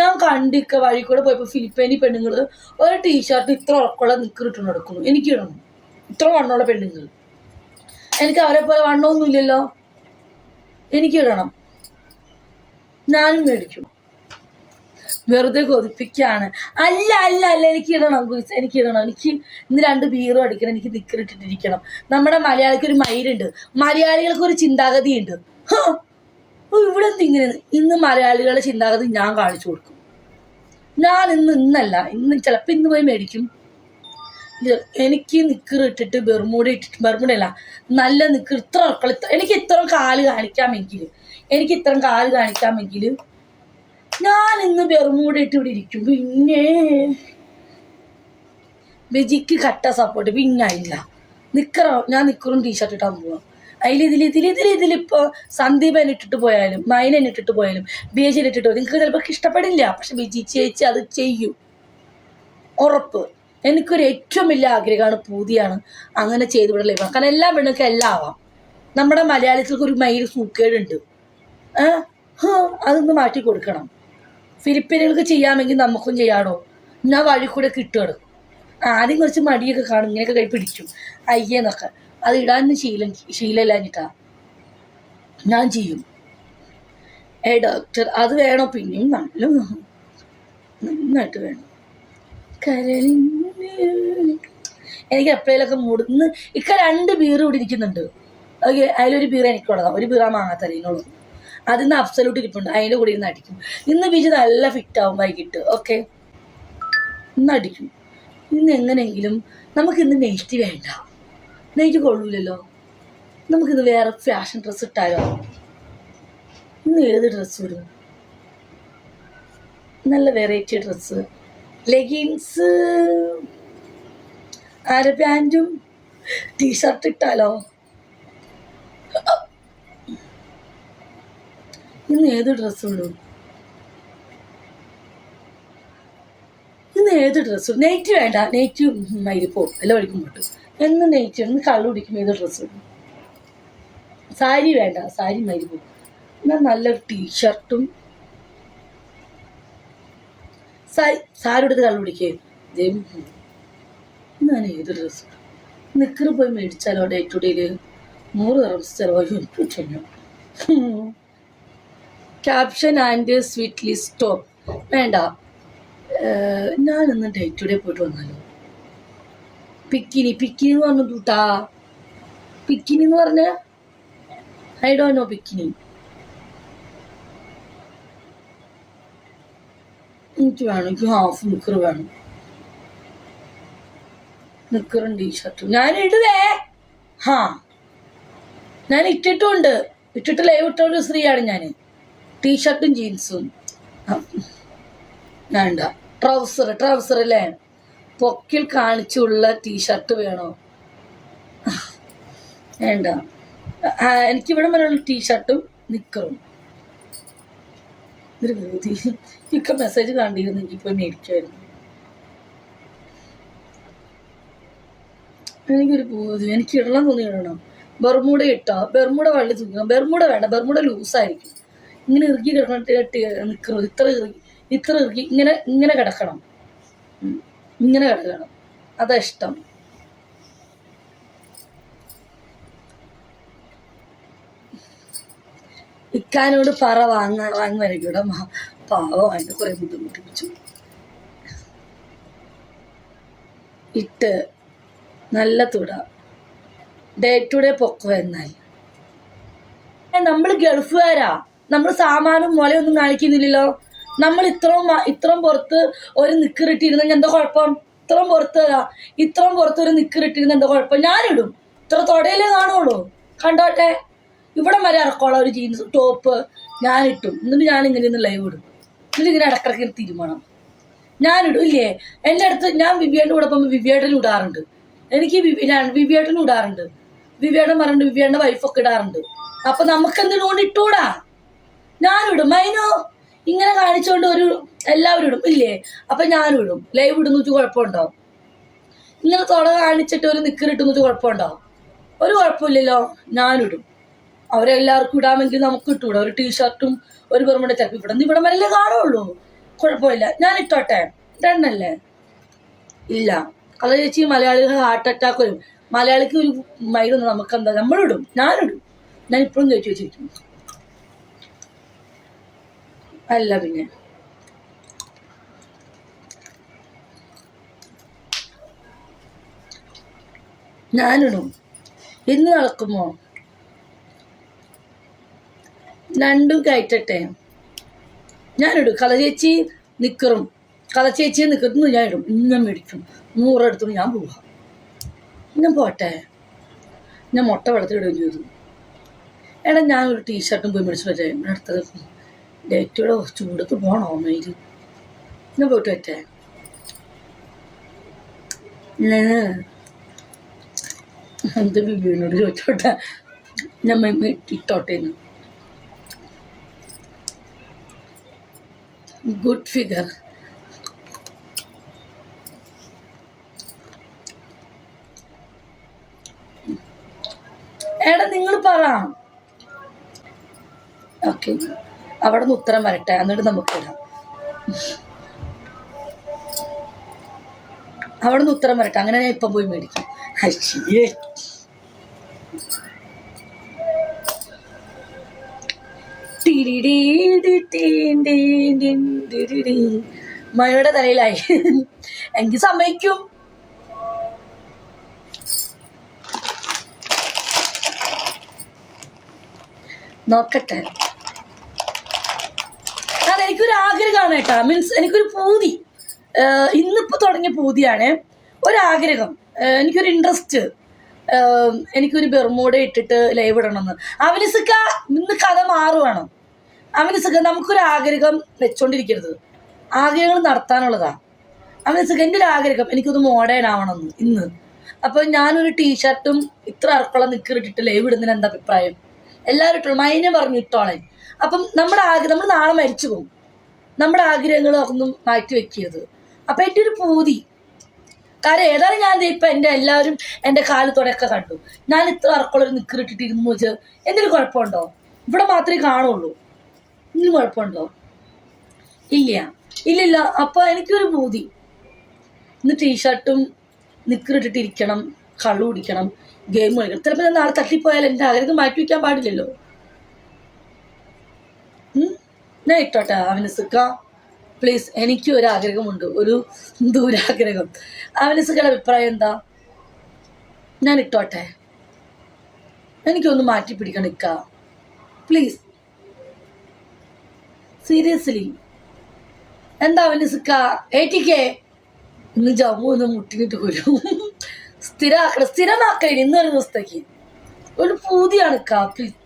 ഞാൻ കണ്ടിക്ക വഴി കൂടെ പോയപ്പോ ഫിലിപ്പൈനി പെണ്ണുങ്ങൾ ഒരു ടീഷർട്ട് ഇത്ര ഉറക്കുള്ള നിക്കറിട്ട് നടക്കുന്നു. എനിക്ക് ഇടണം. ഇത്ര വണ്ണമുള്ള പെണ്ണുങ്ങൾ എനിക്ക് അവരെ പോലെ വണ്ണമൊന്നുമില്ലല്ലോ എനിക്ക് ഇടണം. ഞാനും മേടിക്കും. വെറുതെ കൊതിപ്പിക്കാണ്. അല്ല അല്ല അല്ല എനിക്ക് ഇടണം ഗുരുസ് എനിക്ക് ഇടണം. എനിക്ക് ഇന്ന് രണ്ട് ബീറും അടിക്കണം എനിക്ക് നിക്കറിട്ടിട്ടിരിക്കണം. നമ്മുടെ മലയാളിക്ക് ഒരു മയിലുണ്ട്. മലയാളികൾക്ക് ഒരു ചിന്താഗതി ഓ, ഇവിടെ ഇങ്ങനെ ഇന്ന് മലയാളികളെ ചിന്താഗതി ഞാൻ കാണിച്ചു കൊടുക്കും. ഞാൻ ഇന്ന് ഇന്നല്ല ഇന്ന് ചിലപ്പോൾ ഇന്ന് പോയി മേടിക്കും. എനിക്ക് നിക്കർ ഇട്ടിട്ട് ബെർമൂട ഇട്ടിട്ട് ബെർമൂടയല്ല നല്ല നിക്കർ ഇത്ര ഉറക്കള എനിക്ക് ഇത്ര കാൽ കാണിക്കാമെങ്കിൽ എനിക്ക് ഇത്ര കാൽ കാണിക്കാമെങ്കിൽ ഞാൻ ഇന്ന് ബെർമൂട ഇട്ട് ഇവിടെ ഇരിക്കും. പിന്നെ ബിജിക്ക് കട്ട സപ്പോർട്ട് പിന്നെ ഇല്ല നിക്കറോ ഞാൻ നിക്കറും ടീഷർട്ട് ഇട്ടാൻ പോവാം അതിൽ ഇതിൽ ഇതിൽ ഇതിൽ ഇതിലിപ്പോ സന്ദീപൻ ഇട്ടിട്ട് പോയാലും മൈനൻ ഇട്ടിട്ട് പോയാലും ബിജയിൽ ഇട്ടിട്ട് പോയാലും നിങ്ങൾക്ക് ചിലപ്പോൾ ഇഷ്ടപ്പെടില്ല. പക്ഷെ ബിജി ചേച്ചി അത് ചെയ്യും. ഉറപ്പ്. എനിക്കൊരു ഏറ്റവും വലിയ ആഗ്രഹമാണ് പൂതിയാണ് അങ്ങനെ ചെയ്തു വിടലേ കാരണം എല്ലാ പെണ്ണുക്കും എല്ലാം ആവാം. നമ്മുടെ മലയാളികൾക്ക് ഒരു മയിൽ സൂക്കേടുണ്ട്. അതൊന്ന് മാറ്റി കൊടുക്കണം. ഫിലിപ്പീനുകൾക്ക് ചെയ്യാമെങ്കിൽ നമുക്കും ചെയ്യാടോ എന്നാ വഴി കൂടെ കിട്ടുകയാണ് ആദ്യം കുറച്ച് മടിയൊക്കെ കാണും ഇങ്ങനെയൊക്കെ കൈ പിടിക്കും. അയ്യെന്നൊക്കെ. അത് ഇടാൻ ശീലം ശീലമില്ലാഞ്ഞിട്ടാ. ഞാൻ ചെയ്യും. ഏ ഡോക്ടർ അത് വേണോ? പിന്നെയും നല്ല നന്നായിട്ട് വേണം. എനിക്ക് എപ്പോഴേലൊക്കെ മൂട് ഇക്ക രണ്ട് ബീർ ഇവിടെ ഇരിക്കുന്നുണ്ട്. ഓക്കെ അതിലൊരു ബീർ എനിക്ക് കൊടുക്കാം. ഒരു ബീറ മാങ്ങാത്തലീനുള്ളത് അതിന്ന് അബ്സലൂട്ട് ഇരിപ്പുണ്ട്. അതിന്റെ കൂടെ ഇരുന്ന് അടിക്കും. ഇന്ന് ബീച്ച് നല്ല ഫിറ്റ് ആവും വൈകിട്ട്. ഓക്കെ? ഇന്ന് അടിക്കും. ഇന്ന് എങ്ങനെയെങ്കിലും നമുക്കിന്ന് നെയ്റ്റ് വേണ്ട. നെയ്റ്റ് കൊള്ളൂലല്ലോ. നമുക്കിന്ന് വേറെ ഫാഷൻ ഡ്രസ്സ് ഇട്ടാലോ? ഇന്ന് ഏത് ഡ്രസ്സ് വരും നല്ല വെറൈറ്റി ഡ്രസ്സ് ലെഗിൻസ് അര പാന്റും ടീഷർട്ട് ഇട്ടാലോ? ഇന്ന് ഏത് ഡ്രസ്സ് ഇടും? ഏത് ഡ്രസ്സ് നെയ്റ്റ് വേണ്ട. നെയ്റ്റ് മരിപ്പോ എല്ലാം ഒഴിക്കും പോട്ട്. എന്ന് നെയ്റ്റ് എന്ന് കള്ളു കുടിക്കും ഏത് ഡ്രസ്സ് സാരി വേണ്ട. സാരി മരിപ്പോ എന്നാൽ നല്ലൊരു ടീഷർട്ടും സാരി സാരി എടുത്ത് കള്ളു കുടിക്കേ ഞാൻ ഏത് ഡ്രസ്സ് നിക്കറ് പോയി മേടിച്ചാലോ ഡേ ടു ഡേയിൽ നൂറ് ഡ്രസ് ചിലവായി. ക്യാപ്ഷൻ ആൻഡ് സ്വീറ്റ് ലിസ്റ്റോ വേണ്ട. ഞാനൊന്ന് ഡേ ടു ഡേ പോയിട്ട് വന്നാലോ? പിക്കിനി പിക്കിനി എന്ന് പറഞ്ഞു തൂട്ടാ പിക്കിനി എന്ന് പറഞ്ഞ ഐ ഡോ നോ പിക്കിനി എനിക്ക് വേണം എനിക്ക് ഹാഫ് നിക്കർ വേണം. നിക്കറും ടീഷർട്ടും ഞാൻ ഇടുവേ ഹാ. ഞാൻ ഇട്ടിട്ടുണ്ട്. ഇട്ടിട്ട് ലൈവ് ഇട്ട ഒരു സ്ത്രീയാണ് ഞാൻ ടീഷർട്ടും ജീൻസും വേണ്ട ട്രൗസർ ട്രൗസർ അല്ലേ പൊക്കിൽ കാണിച്ചുള്ള ടീഷർട്ട് വേണോ? വേണ്ട. എനിക്ക് എനിക്കിവിടെ വരെയുള്ള ടീഷർട്ടും നിക്കറും. ഒരു ഭൂതി മെസ്സേജ് കണ്ടിരുന്നെങ്കിൽ പോയി മേടിക്കുമായിരുന്നു എനിക്കൊരു പൂതി എനിക്ക് ഇടണം തോന്നി ഇടണം. ബെർമൂട ഇട്ടോ? ബെർമൂട വള്ളി തൂക്കണം. ബെർമൂട വേണ്ട. ബെർമൂട ലൂസായിരിക്കും ഇങ്ങനെ ഇറുക്കി കിടക്കണം നിക്കറും ഇത്ര ഇറുക്കി ഇത്ര ഇങ്ങനെ ഇങ്ങനെ കിടക്കണം. ഇങ്ങനെ കിടക്കണം. അതാ ഇഷ്ടം. ഇക്കാനോട് പറ വാങ്ങാൻ വാങ്ങുവാനൊക്കെ പാവം അതിന് കുറെ ബുദ്ധിമുട്ടിപ്പിച്ചു. ഇട്ട് നല്ല തുട. ഡേ ടു ഡേ പൊക്കോ എന്നാൽ. നമ്മൾ ഗൾഫുകാരാ. നമ്മൾ സാമാനും മുലയൊന്നും കാണിക്കുന്നില്ലല്ലോ. നമ്മൾ ഇത്രയും ഇത്രയും പുറത്ത് ഒരു നിക്കറിട്ടിരുന്നെങ്കിൽ എന്താ കുഴപ്പം? ഇത്രയും പുറത്ത് ഇത്രയും പുറത്ത് ഒരു നിക്കറിട്ടിരുന്ന എന്താ കുഴപ്പം? ഞാനിടും. ഇത്ര തൊടയിലേ കാണുള്ളൂ. കണ്ടോട്ടെ? ഇവിടെ വരെ ഇറക്കോളാം ഒരു ജീൻസ് ടോപ്പ് ഞാനിട്ടും. എന്നിട്ട് ഞാൻ ഇങ്ങനെ ഒന്ന് ലൈവ് ഇടും. എന്നിട്ട് ഇങ്ങനെ ഇടക്കിടക്ക് തീരുമാനം. ഞാനിടും. ഇല്ലേ? എന്റെ അടുത്ത് ഞാൻ വിവിയേട്ടൻ കൂടെ പോകുമ്പോൾ വിവിയേട്ടനും ഇടാറുണ്ട്. എനിക്ക് ഞാൻ വിവിയേട്ടനും ഇടാറുണ്ട്. വിവിയേട്ടൻ പറഞ്ഞിട്ട് വിവിയേട്ടന്റെ വൈഫൊക്കെ ഇടാറുണ്ട്. അപ്പൊ നമുക്ക് എന്തിനുകൊണ്ട് ഇട്ടൂടാ? ഞാനിടും. മൈനോ ഇങ്ങനെ കാണിച്ചുകൊണ്ട് ഒരു എല്ലാവരും ഇടും. ഇല്ലേ? അപ്പൊ ഞാനും ഇടും. ലൈവ് ഇടുന്നു വെച്ച് കുഴപ്പമുണ്ടോ? ഇങ്ങനെ തുട കാണിച്ചിട്ട് ഒരു നിക്കറിട്ടെന്ന് വെച്ച് കുഴപ്പമുണ്ടോ? ഒരു കുഴപ്പമില്ലല്ലോ. ഞാനിടും അവരെല്ലാവർക്കും ഇടാമെങ്കിൽ നമുക്ക് ഇട്ടൂടെ ഒരു ടീഷർട്ടും ഒരു പെർമണ ചിലപ്പോൾ ഇവിടെ ഇവിടെ വരല്ലേ കാണുള്ളൂ. കുഴപ്പമില്ല. ഞാൻ ഇട്ടോട്ടെ. രണ്ടല്ലേ? ഇല്ല. അത് ചേച്ചി മലയാളികൾ ഹാർട്ട് അറ്റാക്ക് വരും. മലയാളിക്ക് ഒരു മൈലൊന്നും നമുക്കെന്താ? നമ്മളിടും. ഞാനിടും. ഞാൻ ഇപ്പോഴും കയറ്റി വെച്ചിരിക്കും അല്ല പിന്നെ. ഞാനിടും. ഇന്ന് നടക്കുമോ രണ്ടും കയറ്റട്ടെ. ഞാനിടും. കളചേച്ചി നിക്കറും. കളച്ചേച്ചി നിക്കുന്നു ഞാൻ ഇടും. ഇന്നും മേടിക്കും. നൂറെടുത്തു ഞാൻ പോവാം. ഞാൻ പോട്ടെ. ഞാൻ മുട്ട വെള്ളത്തിലിടുകയും ചെയ്തു. എടാ ഞാൻ ഒരു ടീഷർട്ടും പോയി മേടിച്ചു വരെ. അടുത്തത് ഡേറ്റോടെ ചൂടത്ത് പോകണോ മെയിൽ ഇന്ന് പോയിട്ട് പറ്റേ എന്ത് ബിബിനോട് ചോദിച്ചോട്ടെ. മെ- ഇട്ടോട്ടെ ഗുഡ് ഫിഗർ എടാ നിങ്ങൾ പറ. ഓക്കെ. അവിടെ നിന്ന് ഉത്തരം വരട്ടെ എന്നിട്ട് നമുക്ക് ഇടാം. അവിടെ നിന്ന് ഉത്തരം വരട്ടെ അങ്ങനെ ഞാൻ ഇപ്പം പോയി മേടിക്കും. അയ്യേ. മഴയുടെ തലയിലായി. എനിക്ക് സമ്മതിക്കും. നോക്കട്ടെ. എനിക്കൊരു ആഗ്രഹമാണ് കേട്ടോ. മീൻസ് എനിക്കൊരു പൂതി. ഇന്നിപ്പോൾ ഇന്നിപ്പോ തുടങ്ങിയ പൂതിയാണ് ഒരാഗ്രഹം. എനിക്കൊരു ഇൻട്രസ്റ്റ് എനിക്കൊരു ബെർമൂട ഇട്ടിട്ട് ലൈവ് ഇടണമെന്ന്. അവനിസുക്ക ഇന്ന് കഥ മാറുവാണ്. അവനിസുക്ക നമുക്കൊരു ആഗ്രഹം വെച്ചോണ്ടിരിക്കരുത്. ആഗ്രഹങ്ങൾ നടത്താനുള്ളതാ. അവനിസുക്ക എന്റെ ഒരു ആഗ്രഹം എനിക്കൊന്ന് മോഡേൺ ആവണമെന്ന് ഇന്ന്. അപ്പൊ ഞാനൊരു ടീഷർട്ടും ഇത്ര ഇറക്കുള്ള നിക്കറിട്ടിട്ട് ലൈവ് ഇടുന്നതിന് എന്താ അഭിപ്രായം? എല്ലാവരും ഇട്ടോളും. മൈനെ പറഞ്ഞു ഇട്ടോളെ. അപ്പം നമ്മുടെ ആഗ്രഹം നമ്മൾ നാളെ മരിച്ചു പോകും. നമ്മുടെ ആഗ്രഹങ്ങളൊന്നും മാറ്റി വെക്കരുത്. അപ്പൊ എന്റെ ഒരു പൂതി. കാരണം ഏതായാലും ഞാൻ ഇപ്പൊ എന്റെ എല്ലാവരും എന്റെ കാലത്തോടെയൊക്കെ കണ്ടു. ഞാൻ ഇത്ര വർക്കുള്ള ഒരു നിക്കറിട്ടിട്ടിരുന്നു വെച്ചാൽ എന്തെങ്കിലും കുഴപ്പമുണ്ടോ? ഇവിടെ മാത്രമേ കാണുള്ളൂ. ഇതിന് കുഴപ്പമുണ്ടോ? ഇല്ല. ഇല്ലില്ല. അപ്പൊ എനിക്കൊരു പൂതി. ഇന്ന് ടീഷർട്ടും നിക്കറിട്ടിട്ടിരിക്കണം കള്ളു കുടിക്കണം ഗെയിം കളിക്കണം. ചിലപ്പോൾ ഞാൻ നാളെ തട്ടിപ്പോയാൽ എന്റെ ആഗ്രഹം മാറ്റി വയ്ക്കാൻ പാടില്ലല്ലോ. ഞാൻ ഇട്ടോട്ടെ അവനസുക്ക പ്ലീസ് എനിക്ക് ഒരു ആഗ്രഹമുണ്ട് ഒരു ദൂരാഗ്രഹം. അവനസുക്കയുടെ അഭിപ്രായം എന്താ? ഞാൻ ഇട്ടോട്ടെ. എനിക്കൊന്ന് മാറ്റി പിടിക്കണം ഇക്ക പ്ലീസ് സീരിയസ്ലി എന്താ അവനസുക്ക ഏറ്റിക്കേ ഇന്ന് ജമ്മു ഒന്ന് മുട്ടിനിട്ട് കൊല്ലും. സ്ഥിരമാക്കണം സ്ഥിരമാക്കണം ഇന്നൊരു ദിവസത്തേക്ക്. ഒരു പൂതിയാണ് കാ പ്ലീസ്